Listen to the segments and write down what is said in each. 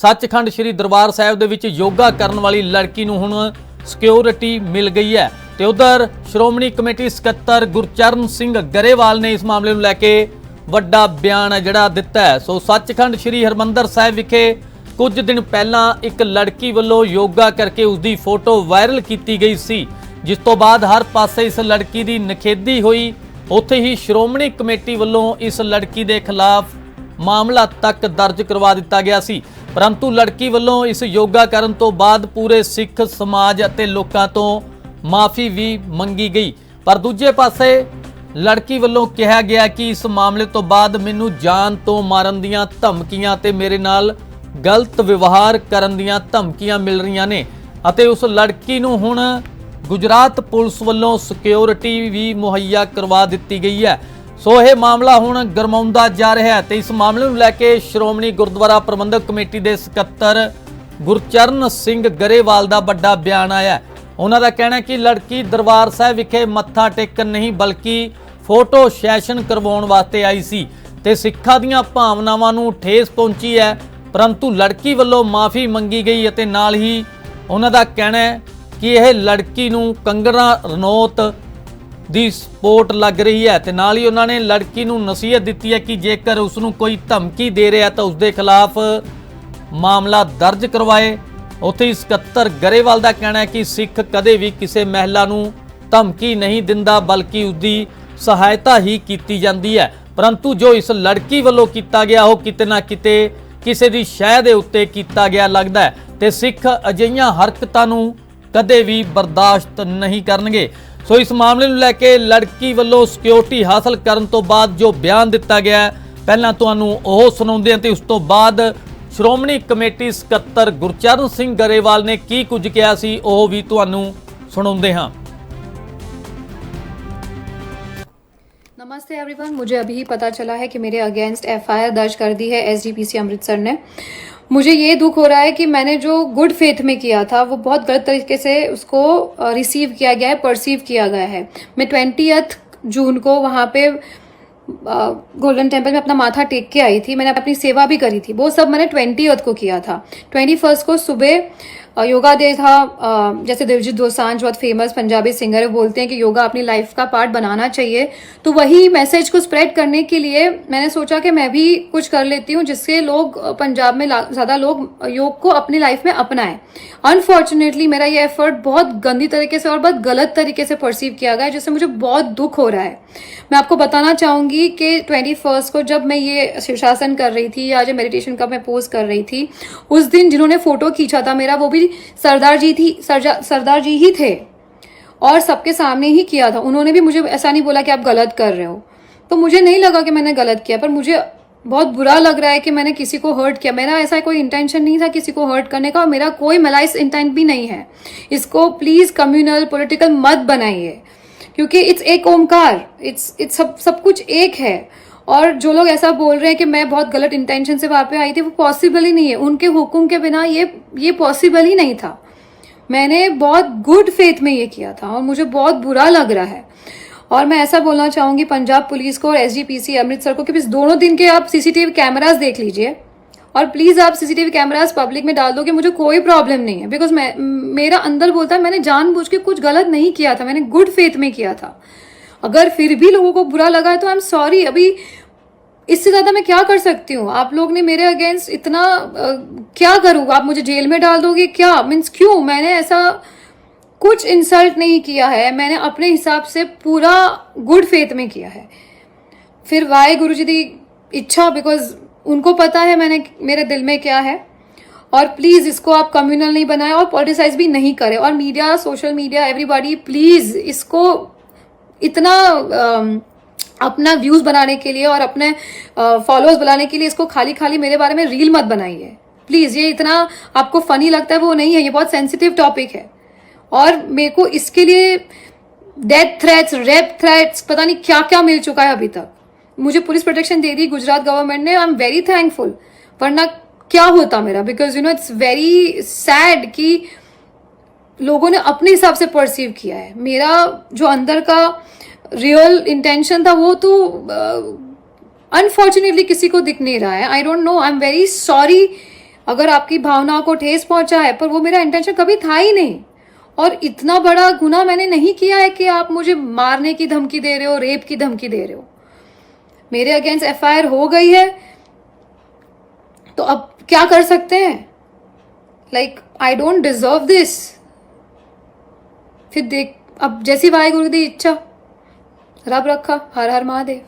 ਸੱਚਖੰਡ ਸ੍ਰੀ ਦਰਬਾਰ ਸਾਹਿਬ ਦੇ ਵਿੱਚ ਯੋਗਾ ਕਰਨ ਵਾਲੀ ਲੜਕੀ ਨੂੰ ਹੁਣ ਸਿਕਿਉਰਿਟੀ ਮਿਲ ਗਈ ਹੈ। ਤੇ ਉਧਰ ਸ਼੍ਰੋਮਣੀ ਕਮੇਟੀ ਸਕੱਤਰ ਗੁਰਚਰਨ ਸਿੰਘ ਗਰੇਵਾਲ ਨੇ ਇਸ ਮਾਮਲੇ ਨੂੰ ਲੈ ਕੇ ਵੱਡਾ ਬਿਆਨ ਹੈ ਜਿਹੜਾ ਦਿੱਤਾ ਹੈ। ਸੋ ਸੱਚਖੰਡ ਸ੍ਰੀ ਹਰਮੰਦਰ ਸਾਹਿਬ ਵਿਖੇ ਕੁਝ ਦਿਨ ਪਹਿਲਾਂ ਇੱਕ ਲੜਕੀ ਵੱਲੋਂ ਯੋਗਾ ਕਰਕੇ ਉਸ ਦੀ ਫੋਟੋ ਵਾਇਰਲ ਕੀਤੀ ਗਈ ਸੀ, ਜਿਸ ਤੋਂ ਬਾਅਦ ਹਰ ਪਾਸੇ ਇਸ ਲੜਕੀ ਦੀ ਨਖੇਦੀ ਹੋਈ। ਉੱਥੇ ਹੀ ਸ਼੍ਰੋਮਣੀ ਕਮੇਟੀ ਵੱਲੋਂ ਇਸ ਲੜਕੀ ਦੇ ਖਿਲਾਫ ਮਾਮਲਾ ਤੱਕ ਦਰਜ ਕਰਵਾ ਦਿੱਤਾ ਗਿਆ ਸੀ। ਪਰੰਤੂ ਲੜਕੀ ਵੱਲੋਂ ਇਸ ਯੋਗਾ ਕਰਨ ਤੋਂ ਬਾਅਦ ਪੂਰੇ ਸਿੱਖ ਸਮਾਜ ਅਤੇ ਲੋਕਾਂ ਤੋਂ ਮਾਫੀ ਵੀ ਮੰਗੀ ਗਈ। ਪਰ ਦੂਜੇ ਪਾਸੇ ਲੜਕੀ ਵੱਲੋਂ ਕਿਹਾ ਗਿਆ ਕਿ ਇਸ ਮਾਮਲੇ ਤੋਂ ਬਾਅਦ ਮੈਨੂੰ ਜਾਨ ਤੋਂ ਮਾਰਨ ਦੀਆਂ ਧਮਕੀਆਂ ਤੇ ਮੇਰੇ ਨਾਲ ਗਲਤ ਵਿਵਹਾਰ ਕਰਨ ਦੀਆਂ ਧਮਕੀਆਂ ਮਿਲ ਰਹੀਆਂ ਨੇ ਅਤੇ ਉਸ ਲੜਕੀ ਨੂੰ ਹੁਣ ਗੁਜਰਾਤ ਪੁਲਿਸ ਵੱਲੋਂ ਸਿਕਿਉਰਿਟੀ ਵੀ ਮੁਹੱਈਆ ਕਰਵਾ ਦਿੱਤੀ ਗਈ ਹੈ। ਸੋ ਇਹ ਮਾਮਲਾ ਹੁਣ ਗਰਮਾਉਂਦਾ ਜਾ ਰਿਹਾ ਹੈ ਤੇ ਇਸ ਮਾਮਲੇ ਨੂੰ ਲੈ ਕੇ ਸ਼੍ਰੋਮਣੀ ਗੁਰਦੁਆਰਾ ਪ੍ਰਬੰਧਕ ਕਮੇਟੀ ਦੇ ਸਕੱਤਰ ਗੁਰਚਰਨ ਸਿੰਘ ਗਰੇਵਾਲ ਦਾ ਵੱਡਾ ਬਿਆਨ ਆਇਆ ਉਹਨਾਂ ਦਾ ਕਹਿਣਾ ਹੈ ਕਿ ਲੜਕੀ ਦਰਬਾਰ ਸਾਹਿਬ ਵਿਖੇ ਮੱਥਾ ਟੇਕਣ ਨਹੀਂ, ਬਲਕਿ ਫੋਟੋ ਸੈਸ਼ਨ ਕਰਵਾਉਣ ਵਾਸਤੇ ਆਈ ਸੀ ਤੇ ਸਿੱਖਾਂ ਦੀਆਂ ਭਾਵਨਾਵਾਂ ਨੂੰ ਠੇਸ ਪਹੁੰਚੀ ਹੈ, ਪਰੰਤੂ ਲੜਕੀ ਵੱਲੋਂ ਮਾਫੀ ਮੰਗੀ ਗਈ ਅਤੇ ਨਾਲ ਹੀ ਉਹਨਾਂ ਦਾ ਕਹਿਣਾ ਹੈ ਕਿ ਇਹ ਲੜਕੀ ਨੂੰ ਕੰਗਣਾ ਰਨੌਤ ਦੀ ਸਪੋਰਟ ਲੱਗ ਰਹੀ ਹੈ ਤੇ ਨਾਲ ਹੀ ਉਹਨਾਂ ਨੇ ਲੜਕੀ ਨੂੰ ਨਸੀਹਤ ਦਿੱਤੀ ਹੈ ਕਿ ਜੇਕਰ ਉਸ ਨੂੰ ਕੋਈ ਧਮਕੀ ਦੇ ਰਿਹਾ ਤਾਂ ਉਸ ਦੇ ਖਿਲਾਫ ਮਾਮਲਾ ਦਰਜ ਕਰਵਾਏ। ਉੱਥੇ ਹੀ ਸਕੱਤਰ ਗਰੇਵਾਲ ਦਾ ਕਹਿਣਾ ਹੈ ਕਿ ਸਿੱਖ ਕਦੇ ਵੀ ਕਿਸੇ ਮਹਿਲਾ ਨੂੰ ਧਮਕੀ ਨਹੀਂ ਦਿੰਦਾ, ਬਲਕਿ ਉਸ ਦੀ ਸਹਾਇਤਾ ਹੀ ਕੀਤੀ ਜਾਂਦੀ ਹੈ। ਪਰੰਤੂ ਜੋ ਇਸ ਲੜਕੀ ਵੱਲੋਂ ਕੀਤਾ ਗਿਆ, ਉਹ ਕਿਤੇ ਨਾ ਕਿਤੇ ਕਿਸੇ ਦੀ ਸ਼ਹਿ ਦੇ ਉੱਤੇ ਕੀਤਾ ਗਿਆ ਲੱਗਦਾ ਹੈ ਤੇ ਸਿੱਖ ਅਜਿਹੀਆਂ ਹਰਕਤਾਂ ਨੂੰ ਕਦੇ ਵੀ ਬਰਦਾਸ਼ਤ ਨਹੀਂ ਕਰਨਗੇ। ਸੋ ਇਸ ਮਾਮਲੇ ਨੂੰ ਲੈ ਕੇ ਲੜਕੀ ਵੱਲੋਂ ਸਿਕਿਉਰਿਟੀ ਹਾਸਲ ਕਰਨ ਤੋਂ ਬਾਅਦ ਜੋ ਬਿਆਨ ਦਿੱਤਾ ਗਿਆ ਪਹਿਲਾਂ ਤੁਹਾਨੂੰ ਉਹ ਸੁਣਾਉਂਦੇ ਹਾਂ ਤੇ ਉਸ ਤੋਂ ਬਾਅਦ ਸ਼੍ਰੋਮਣੀ ਕਮੇਟੀ ਸਕੱਤਰ ਗੁਰਚਰਨ ਸਿੰਘ ਗਰੇਵਾਲ ਨੇ ਕੀ ਕੁਝ ਕਿਹਾ ਸੀ ਉਹ ਵੀ ਤੁਹਾਨੂੰ ਸੁਣਾਉਂਦੇ ਹਾਂ। नमस्ते एवरीवन मुझे अभी पता चला है कि मेरे अगेंस्ट एफआईआर दर्ज कर दी है एसजीपीसी अमृतसर ने। मुझे ये दुख हो रहा है कि मैंने जो गुड फेथ में किया था, वो बहुत गलत तरीके से उसको रिसीव किया गया है परसीव किया गया है। मैं ट्वेंटियथ जून को वहाँ पे गोल्डन टेंपल में अपना माथा टेक के आई थी। मैंने अपनी सेवा भी करी थी। वो सब मैंने ट्वेंटी को किया था। ट्वेंटी को सुबह योगा डे था जैसे दिलजीत दोसांझ, बहुत फ़ेमस पंजाबी सिंगर है बोलते हैं कि योगा अपनी लाइफ का पार्ट बनाना चाहिए। तो वही मैसेज को स्प्रेड करने के लिए मैंने सोचा कि मैं भी कुछ कर लेती हूँ, जिससे लोग पंजाब में ज़्यादा लोग योग को अपनी लाइफ में अपनाएँ। अनफॉर्चुनेटली मेरा ये एफर्ट बहुत गंदी तरीके से और बहुत गलत तरीके से परसीव किया गया जिससे मुझे बहुत दुख हो रहा है। मैं आपको बताना चाहूँगी कि ट्वेंटी फ़र्स्ट को जब मैं ये शीर्षासन कर रही थी, या जो मेडिटेशन का मैं पोज कर रही थी, उस दिन जिन्होंने फ़ोटो खींचा था मेरा, वो भी सरदार जी थी सरदार जी ही थे। और सबके सामने ही किया था। उन्होंने भी मुझे ऐसा नहीं बोला कि आप गलत कर रहे हो। तो मुझे नहीं लगा कि मैंने गलत किया, पर मुझे बहुत बुरा लग रहा है कि मैंने किसी को हर्ट किया। मेरा ऐसा कोई इंटेंशन नहीं था किसी को हर्ट करने का, और मेरा कोई मलाइस इंटेंट भी नहीं है। इसको प्लीज़ कम्युनल पॉलिटिकल मत बनाइए। क्योंकि इट्स एक ओमकार इट्स इट्स सब सब कुछ एक है। और जो लोग ऐसा बोल रहे हैं कि मैं बहुत गलत इंटेंशन से वहाँ पे आई थी, वो पॉसिबल ही नहीं है। उनके हुक्म के बिना ये ये पॉसिबल ही नहीं था। मैंने बहुत गुड फेथ में ये किया था और मुझे बहुत बुरा लग रहा है। और मैं ऐसा बोलना चाहूँगी पंजाब पुलिस को और एसजीपीसी अमृतसर को कि दोनों दिन के आप सीसीटीवी कैमराज देख लीजिए। और प्लीज़ आप सीसीटीवी कैमरास पब्लिक में डाल दो कि मुझे कोई प्रॉब्लम नहीं है। बिकॉज़ मैं, मेरा अंदर बोलता है, मैंने जानबूझ के कुछ गलत नहीं किया था। मैंने गुड फेथ में किया था। अगर फिर भी लोगों को बुरा लगा है तो आई एम सॉरी अभी इससे ज़्यादा मैं क्या कर सकती हूँ? आप लोग ने मेरे अगेंस्ट इतना अ, क्या करूँ? आप मुझे जेल में डाल दोगे क्या? मीन्स क्यों? मैंने ऐसा कुछ इंसल्ट नहीं किया है। मैंने अपने हिसाब से पूरा गुड फेथ में किया है। फिर वाहे गुरु जी की इच्छा बिकॉज़ उनको पता है मैंने मेरे दिल में क्या है। और प्लीज़ इसको आप कम्युनल नहीं बनाएँ और पॉलिटिसाइज भी नहीं करें। और media social media everybody please इसको इतना अपना व्यूज़ बनाने के लिए और अपने फॉलोअर्स बनाने के लिए इसको खाली खाली मेरे बारे में रील मत बनाइए। प्लीज़ ये इतना आपको फ़नी लगता है, वो नहीं है, ये बहुत सेंसिटिव टॉपिक है। और मेरे को इसके लिए डेथ थ्रेट्स रेप थ्रेट्स पता नहीं क्या क्या मिल चुका है अभी तक। मुझे पुलिस प्रोटेक्शन दे दी गुजरात गवर्नमेंट ने आई एम वेरी थैंकफुल वरना क्या होता मेरा? Because you know it's very sad कि लोगों ने अपने हिसाब से परसीव किया है। मेरा जो अंदर का रियल इंटेंशन था वो तो अनफॉर्चुनेटली uh, किसी को दिख नहीं रहा है। I don't know I am very sorry अगर आपकी भावनाओं को ठेस पहुँचा है पर वो मेरा इंटेंशन कभी था ही नहीं। और इतना बड़ा गुना मैंने नहीं किया है कि आप मुझे मारने की धमकी दे रहे हो रेप की धमकी दे रहे हो। मेरे अगेंस्ट एफआईआर हो गई है। तो अब क्या कर सकते हैं? Like I don't deserve this फिर देख अब जैसी वाहेगुरु की इच्छा रब रखा हर हर महादेव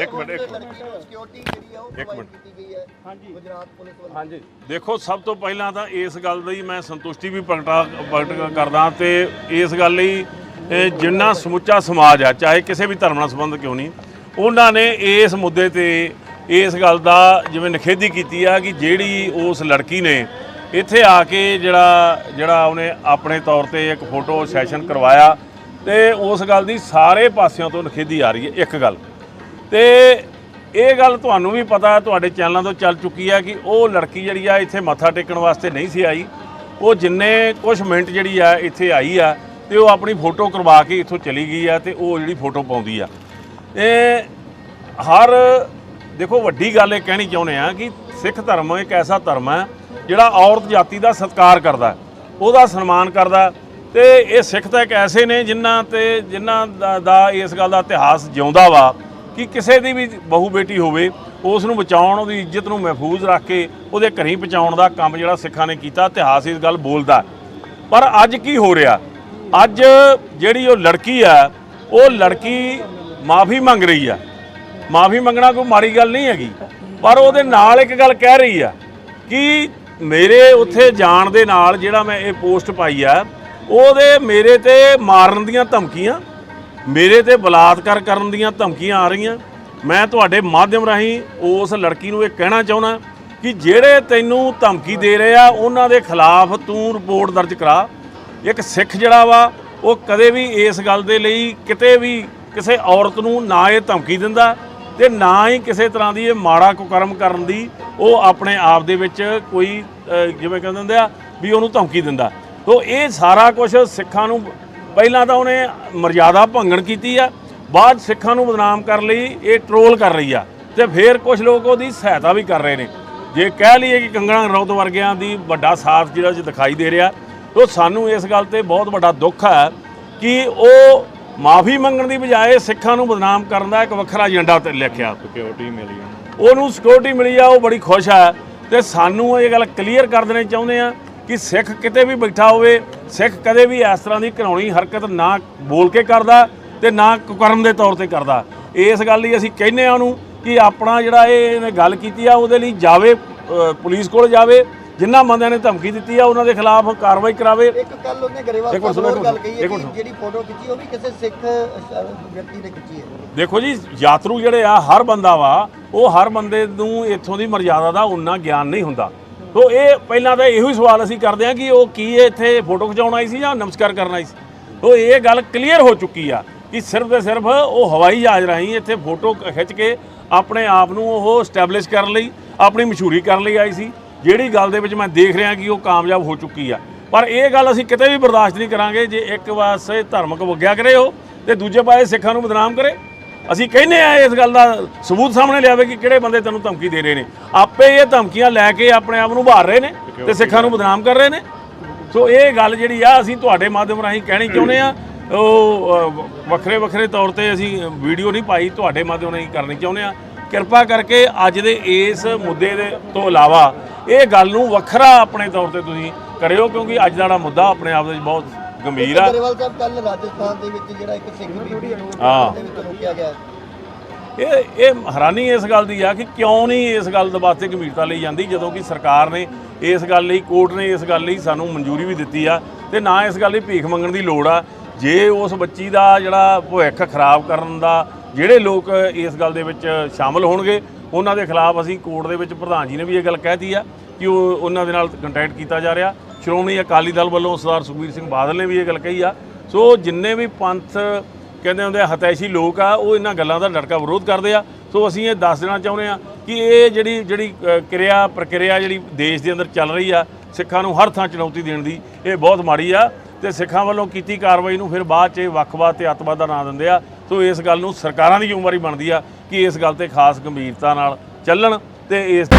ਇੱਕ ਮਿੰਟ ਇੱਕ ਮਿੰਟ ਸਿਕਿਉਰਿਟੀ ਜਿਹੜੀ ਆ ਉਹ ਇੱਕ provide ਮਿੰਟ। ਕੀਤੀ ਗਈ ਹੈ ਹਾਂਜੀ ਗੁਜਰਾਤ ਪੁਲਿਸ ਵੱਲੋਂ ਹਾਂਜੀ ਦੇਖੋ ਸਭ ਤੋਂ ਪਹਿਲਾਂ ਤਾਂ ਇਸ ਗੱਲ ਦੀ ਮੈਂ ਸੰਤੁਸ਼ਟੀ ਵੀ ਪ੍ਰਗਟਾ ਪ੍ਰਗਟ ਕਰਦਾ ਤੇ ਇਸ ਗੱਲ ਲਈ ਇਹ ਜਿੰਨਾ ਸਮੁੱਚਾ ਸਮਾਜ ਆ ਚਾਹੇ ਕਿਸੇ ਵੀ ਧਰਮ ਨਾਲ ਸੰਬੰਧ ਕਿਉਂ ਨਹੀਂ ਉਹਨਾਂ ਨੇ ਇਸ ਮੁੱਦੇ ਤੇ ਇਸ ਗੱਲ ਦਾ ਜਿਵੇਂ ਨਿਖੇਧੀ ਕੀਤੀ ਆ ਕਿ ਜਿਹੜੀ ਉਸ ਲੜਕੀ ਨੇ ਇੱਥੇ ਆ ਕੇ ਜਿਹੜਾ ਜਿਹੜਾ ਉਹਨੇ ਆਪਣੇ ਤੌਰ ਤੇ ਇੱਕ ਫੋਟੋ ਸੈਸ਼ਨ ਕਰਵਾਇਆ ਤੇ ਉਸ ਗੱਲ ਦੀ ਸਾਰੇ ਪਾਸਿਆਂ ਤੋਂ ਨਿਖੇਧੀ ਆ ਰਹੀ ਹੈ, ਇੱਕ ਗੱਲ। ਤੇ ਇਹ ਗੱਲ ਤੁਹਾਨੂੰ ਵੀ ਪਤਾ, ਤੁਹਾਡੇ ਚੈਨਲਾਂ ਤੋਂ ਚੱਲ ਚੁੱਕੀ ਹੈ ਕਿ ਉਹ ਲੜਕੀ ਜਿਹੜੀ ਆ, ਇੱਥੇ ਮੱਥਾ ਟੇਕਣ ਵਾਸਤੇ ਨਹੀਂ ਸੀ ਆਈ। ਉਹ ਜਿੰਨੇ ਕੁਝ ਮਿੰਟ ਜਿਹੜੀ ਆ, ਇੱਥੇ ਆਈ ਆ ਤੇ ਉਹ ਆਪਣੀ ਫੋਟੋ ਕਰਵਾ ਕੇ ਇੱਥੋਂ ਚਲੀ ਗਈ ਆ ਤੇ ਉਹ ਜਿਹੜੀ ਫੋਟੋ ਪਾਉਂਦੀ ਆ। ਇਹ ਹਰ, ਦੇਖੋ ਵੱਡੀ ਗੱਲ ਇਹ ਕਹਿਣੀ ਚਾਹੁੰਦੇ ਆ ਕਿ ਸਿੱਖ ਧਰਮ ਇੱਕ ਐਸਾ ਧਰਮ ਹੈ ਜਿਹੜਾ ਔਰਤ ਜਾਤੀ ਦਾ ਸਤਿਕਾਰ ਕਰਦਾ, ਉਹਦਾ ਸਨਮਾਨ ਕਰਦਾ। ਹੈ ਤੇ ਇਹ ਸਿੱਖ ਤਾਂ ਇੱਕ ਐਸੇ ਨੇ ਜਿਨ੍ਹਾਂ ਤੇ ਜਿਨ੍ਹਾਂ ਦਾ- ਦਾ ਇਸ ਗੱਲ ਦਾ ਇਤਿਹਾਸ ਜਿਉਂਦਾ ਵਾ ਕਿ ਕਿਸੇ ਦੀ ਵੀ ਬਹੂ ਬੇਟੀ ਹੋਵੇ, ਉਸ ਨੂੰ ਬਚਾਉਣ, ਉਹਦੀ ਇੱਜ਼ਤ ਨੂੰ ਮਹਿਫੂਜ਼ ਰੱਖ ਕੇ ਉਹਦੇ ਘਰੀ ਪਹੁੰਚਾਉਣ ਦਾ ਕੰਮ ਜਿਹੜਾ ਸਿੱਖਾਂ ਨੇ ਕੀਤਾ, ਇਤਿਹਾਸ ਇਸ ਗੱਲ ਬੋਲਦਾ। ਪਰ ਅੱਜ ਕੀ ਹੋ ਰਿਹਾ? ਅੱਜ ਜਿਹੜੀ ਉਹ ਲੜਕੀ ਆ, ਉਹ ਲੜਕੀ ਮਾਫੀ ਮੰਗ ਰਹੀ ਆ। ਮਾਫੀ ਮੰਗਣਾ ਕੋਈ ਮਾੜੀ ਗੱਲ ਨਹੀਂ ਹੈਗੀ। ਪਰ ਉਹਦੇ ਨਾਲ ਇੱਕ ਗੱਲ ਕਹਿ ਰਹੀ ਆ ਕਿ ਮੇਰੇ ਉੱਥੇ ਜਾਣ ਦੇ ਨਾਲ ਜਿਹੜਾ ਮੈਂ ਇਹ ਪੋਸਟ ਪਾਈ ਆ, ਉਹਦੇ ਮੇਰੇ ਤੇ ਮਾਰਨ ਦੀਆਂ ਧਮਕੀਆਂ, ਮੇਰੇ ਤੇ ਬਲਾਤਕਾਰ ਕਰਨ ਦੀਆਂ ਧਮਕੀਆਂ ਆ ਰਹੀਆਂ। ਮੈਂ ਤੁਹਾਡੇ ਮਾਧਿਅਮ ਰਾਹੀਂ ਉਸ ਲੜਕੀ ਨੂੰ ਇਹ ਕਹਿਣਾ ਚਾਹੁੰਦਾ ਕਿ ਜਿਹੜੇ ਤੈਨੂੰ ਧਮਕੀ ਦੇ ਰਹੇ ਆ, ਉਹਨਾਂ ਦੇ ਖਿਲਾਫ ਤੂੰ ਰਿਪੋਰਟ ਦਰਜ ਕਰਾ। ਇੱਕ ਸਿੱਖ ਜਿਹੜਾ ਵਾ, ਉਹ ਕਦੇ ਵੀ ਇਸ ਗੱਲ ਦੇ ਲਈ ਕਿਤੇ ਵੀ ਕਿਸੇ ਔਰਤ ਨੂੰ ਨਾ ਇਹ ਧਮਕੀ ਦਿੰਦਾ। ਤੇ ਨਾ ਹੀ ਕਿਸੇ ਤਰ੍ਹਾਂ ਦੀ ਇਹ ਮਾੜਾ ਕੁਕਰਮ ਕਰਨ ਦੀ ਉਹ ਆਪਣੇ ਆਪ ਦੇ ਵਿੱਚ ਕੋਈ ਜਿਵੇਂ ਕਹਿੰਦੇ ਹੁੰਦੇ ਆ, ਵੀ ਉਹਨੂੰ ਧਮਕੀ ਦਿੰਦਾ। ਤੋ ਇਹ ਸਾਰਾ ਕੁਝ ਸਿੱਖਾਂ ਨੂੰ, ਪਹਿਲਾਂ ਤਾਂ ਉਹਨੇ ਮਰਜ਼ਾਦਾ ਭੰਗਣ ਕੀਤੀ ਆ, ਬਾਅਦ ਸਿੱਖਾਂ ਨੂੰ ਬਦਨਾਮ ਕਰਨ ਲਈ, ਇਹ ਟਰੋਲ ਕਰ ਰਹੀ ਆ, ਤੇ ਫਿਰ ਕੁਝ ਲੋਕ ਉਹਦੀ ਸਹਾਇਤਾ ਵੀ ਕਰ ਰਹੇ ਨੇ। ਜੇ ਕਹਿ ਲਈਏ ਕਿ ਕੰਗਣਾ ਰਣੌਤ ਵਰਗਿਆਂ ਦੀ ਵੱਡਾ ਸਾਥ ਜਿਹੜਾ ਚ ਦਿਖਾਈ ਦੇ ਰਿਹਾ, ਤਾਂ ਸਾਨੂੰ ਇਸ ਗੱਲ ਤੇ ਬਹੁਤ ਵੱਡਾ ਦੁੱਖ ਹੈ ਕਿ ਉਹ ਮਾਫੀ ਮੰਗਣ ਦੀ ਬਜਾਏ ਸਿੱਖਾਂ ਨੂੰ ਬਦਨਾਮ ਕਰਨ ਦਾ ਇੱਕ ਵੱਖਰਾ ਏਜੰਡਾ ਤੇ ਲਿਖਿਆ। ਸਿਕਿਉਰਿਟੀ ਮਿਲੀ ਉਹਨੂੰ ਸਿਕਿਉਰਿਟੀ ਮਿਲੀ ਆ ਉਹ ਬੜੀ ਖੁਸ਼ ਹੈ ਤੇ ਸਾਨੂੰ ਇਹ ਗੱਲ ਕਲੀਅਰ ਕਰ ਦੇਣੀ ਚਾਹੁੰਦੇ ਆ ਕਿ ਸਿੱਖ ਕਿਤੇ ਵੀ ਬੈਠਾ ਹੋਵੇ ਸਿੱਖ ਕਦੇ ਵੀ ਇਸ ਤਰ੍ਹਾਂ ਦੀ ਘਿਨਾਉਣੀ ਹਰਕਤ ਨਾ ਬੋਲ ਕੇ ਕਰਦਾ ਤੇ ਨਾ ਕੁਕਰਮ ਦੇ ਤੌਰ ਤੇ ਕਰਦਾ। ਇਸ ਗੱਲ ਲਈ ਅਸੀਂ ਕਹਿੰਦੇ ਆ ਉਹਨੂੰ ਕਿ ਆਪਣਾ ਜਿਹੜਾ ਇਹ ਗੱਲ ਕੀਤੀ ਆ ਉਹਦੇ ਲਈ ਜਾਵੇ ਪੁਲਿਸ ਕੋਲ ਜਾਵੇ ਜਿਨ੍ਹਾਂ ਬੰਦਿਆਂ ਨੇ ਧਮਕੀ ਦਿੱਤੀ ਆ ਉਹਨਾਂ ਦੇ ਖਿਲਾਫ ਕਾਰਵਾਈ ਕਰਾਵੇ। ਇੱਕ ਗੱਲ ਉਹਨੇ ਗਰੇਵਾਲ ਇੱਕ ਮਿੰਟ ਸੁਣੋ, ਗੱਲ ਕਹੀ ਹੈ ਇੱਕ ਕਿ। ਜਿਹੜੀ ਫੋਟੋ ਖਿੱਚੀ ਉਹ ਵੀ ਕਿਸੇ ਸਿੱਖ ਵਿਅਕਤੀ ਨੇ ਖਿੱਚੀ ਹੈ। ਦੇਖੋ ਜੀ ਯਾਤਰੂ ਜਿਹੜੇ ਆ ਹਰ ਬੰਦਾ ਵਾ ਉਹ ਹਰ ਬੰਦੇ ਨੂੰ ਇੱਥੋਂ ਦੀ ਮਰਜ਼ਾਦਾ ਦਾ ਉਨਾ ਗਿਆਨ ਨਹੀਂ ਹੁੰਦਾ। ਤੋ ਇਹ ਪਹਿਲਾਂ ਤਾਂ ਇਹੋ ਹੀ ਸਵਾਲ ਅਸੀਂ ਕਰਦੇ ਆ ਕਿ ਉਹ ਕੀ ਇਹ ਇੱਥੇ ਫੋਟੋ ਖਿਚਾਉਣ ਆਈ ਸੀ ਜਾਂ ਨਮਸਕਾਰ ਕਰਨ ਆਈ ਸੀ? ਤੋ ਇਹ ਗੱਲ ਕਲੀਅਰ ਹੋ ਚੁੱਕੀ ਆ ਕਿ ਸਿਰਫ ਤੇ ਸਿਰਫ ਉਹ ਹਵਾਈ ਜਹਾਜ਼ ਰਾਹੀਂ ਇੱਥੇ ਫੋਟੋ ਖਿੱਚ ਕੇ ਆਪਣੇ ਆਪ ਨੂੰ ਉਹ ਸਟੈਬਲਿਸ਼ ਕਰਨ ਲਈ ਆਪਣੀ ਮਸ਼ਹੂਰੀ ਕਰਨ ਲਈ ਆਈ ਸੀ। ਜਿਹੜੀ ਗੱਲ ਦੇ ਵਿੱਚ ਮੈਂ ਦੇਖ ਰਿਹਾ ਕਿ ਉਹ ਕਾਮਯਾਬ ਹੋ ਚੁੱਕੀ ਆ। ਪਰ ਇਹ ਗੱਲ ਅਸੀਂ ਕਿਤੇ ਵੀ ਬਰਦਾਸ਼ਤ ਨਹੀਂ ਕਰਾਂਗੇ ਜੇ ਇੱਕ ਪਾਸੇ ਧਰਮਕ ਵਗਿਆ ਕਰੇ ਉਹ ਤੇ ਦੂਜੇ ਪਾਸੇ ਸਿੱਖਾਂ ਨੂੰ ਬਦਨਾਮ ਕਰੇ। ਅਸੀਂ ਕਹਿੰਦੇ ਆ ਇਸ ਗੱਲ ਦਾ ਸਬੂਤ ਸਾਹਮਣੇ ਲਿਆਵੇ ਕਿ ਕਿਹੜੇ ਬੰਦੇ ਤੈਨੂੰ ਧਮਕੀ ਦੇ ਰਹੇ ਨੇ। ਆਪੇ ਇਹ ਧਮਕੀਆਂ ਲੈ ਕੇ ਆਪਣੇ ਆਪ ਨੂੰ ਭਾਰ ਰਹੇ ਨੇ ਤੇ ਸਿੱਖਾਂ ਨੂੰ ਬਦਨਾਮ ਕਰ ਰਹੇ ਨੇ। ਸੋ ਇਹ ਗੱਲ ਜਿਹੜੀ ਆ, ਅਸੀਂ ਤੁਹਾਡੇ ਮਾਧਿਅਮ ਰਾਹੀਂ ਕਹਿਣੀ ਚਾਹੁੰਦੇ ਆ। ਉਹ ਵੱਖਰੇ ਵੱਖਰੇ ਤੌਰ ਤੇ ਅਸੀਂ ਵੀਡੀਓ ਨਹੀਂ ਪਾਈ, ਤੁਹਾਡੇ ਮਾਧਿਅਮ ਰਾਹੀਂ ਕਰਨੀ ਚਾਹੁੰਦੇ ਆ। ਕਿਰਪਾ ਕਰਕੇ ਅੱਜ ਦੇ ਇਸ ਮੁੱਦੇ ਦੇ ਤੋਂ ਇਲਾਵਾ ਇਹ ਗੱਲ ਨੂੰ ਵੱਖਰਾ ਆਪਣੇ ਤੌਰ ਤੇ ਤੁਸੀਂ ਕਰਿਓ ਕਿਉਂਕਿ ਅੱਜ ਦਾ ਜਿਹੜਾ ਮੁੱਦਾ ਆਪਣੇ ਆਪ ਦੇ ਵਿੱਚ ਬਹੁਤ ਗੰਭੀਰ ਆ। ਗਰੇਵਾਲ ਸਾਹਿਬ ਕੱਲ ਰਾਜਸਥਾਨ ਦੇ ਵਿੱਚ ਜਿਹੜਾ ਇੱਕ ਸਿੱਖ ਬੀਬੀ ਨੂੰ ਹਾਂ। ਦੇ ਵਿੱਚ ਰੋਕਿਆ ਗਿਆ ਇਹ ਇਹ ਹੈਰਾਨੀ ਇਸ ਗੱਲ ਦੀ ਆ ਕਿ ਕਿਉਂ ਨਹੀਂ ਇਸ ਗੱਲ ਦੇ ਵਾਸਤੇ ਗੰਭੀਰਤਾ ਲਈ ਜਾਂਦੀ ਜਦੋਂ ਕਿ ਸਰਕਾਰ ਨੇ ਇਸ ਗੱਲ ਲਈ ਕੋਰਟ ਨੇ ਇਸ ਗੱਲ ਲਈ ਸਾਨੂੰ ਮਨਜ਼ੂਰੀ ਵੀ ਦਿੱਤੀ ਆ ਤੇ ਨਾ ਇਸ ਗੱਲ ਲਈ ਭੀਖ ਮੰਗਣ ਦੀ ਲੋੜ ਆ। ਜੇ ਉਸ ਬੱਚੀ ਦਾ ਜਿਹੜਾ ਭਵਿੱਖ ਖਰਾਬ ਕਰਨ ਦਾ ਜਿਹੜੇ ਲੋਕ ਇਸ ਗੱਲ ਦੇ ਵਿੱਚ ਸ਼ਾਮਲ ਹੋਣਗੇ ਉਹਨਾਂ ਦੇ ਖਿਲਾਫ ਅਸੀਂ ਕੋਰਟ ਦੇ ਵਿੱਚ ਪ੍ਰਧਾਨ ਜੀ ਨੇ ਵੀ ਇਹ ਗੱਲ ਕਹਿਤੀ ਆ ਕਿ ਉਹ ਉਹਨਾਂ ਦੇ ਨਾਲ ਕੰਟੈਕਟ ਕੀਤਾ ਜਾ ਰਿਹਾ। ਸ਼੍ਰੋਮਣੀ ਅਕਾਲੀ ਦਲ ਵੱਲੋਂ ਸਰਦਾਰ ਸੁਖਬੀਰ ਸਿੰਘ ਬਾਦਲ ਨੇ ਵੀ ਇਹ ਗੱਲ ਕਹੀ ਆ। ਸੋ ਜਿੰਨੇ ਵੀ ਪੰਥ ਕਹਿੰਦੇ ਹੁੰਦੇ ਆ ਹਤੈਸ਼ੀ ਲੋਕ ਆ, ਉਹ ਇਹਨਾਂ ਗੱਲਾਂ ਦਾ ਡਟਕਾ ਵਿਰੋਧ ਕਰਦੇ ਆ। ਸੋ ਅਸੀਂ ਇਹ ਦੱਸ ਦੇਣਾ ਚਾਹੁੰਦੇ ਆ ਕਿ ਇਹ ਜਿਹੜੀ ਜਿਹੜੀ ਕਿਰਿਆ, ਪ੍ਰਕਿਰਿਆ ਜਿਹੜੀ ਦੇਸ਼ ਦੇ ਅੰਦਰ ਚੱਲ ਰਹੀ ਆ, ਸਿੱਖਾਂ ਨੂੰ ਹਰ ਥਾਂ ਚੁਣੌਤੀ ਦੇਣ ਦੀ ਇਹ ਬਹੁਤ ਮਾੜੀ ਆ। ਤੇ ਸਿੱਖਾਂ ਵੱਲੋਂ ਕੀਤੀ ਕਾਰਵਾਈ ਨੂੰ ਫਿਰ ਬਾਅਦ 'ਚ ਇਹ ਵੱਖਵਾਦ ਤੇ ਅੱਤਵਾਦ ਦਾ ਨਾਂ ਦਿੰਦੇ ਆ। ਸੋ ਇਸ ਗੱਲ ਨੂੰ ਸਰਕਾਰਾਂ ਦੀ ਜ਼ਿੰਮੇਵਾਰੀ ਬਣਦੀ ਆ ਕਿ ਇਸ ਗੱਲ ਤੇ ਖਾਸ ਗੰਭੀਰਤਾ ਨਾਲ ਚੱਲਣ ਤੇ ਇਸ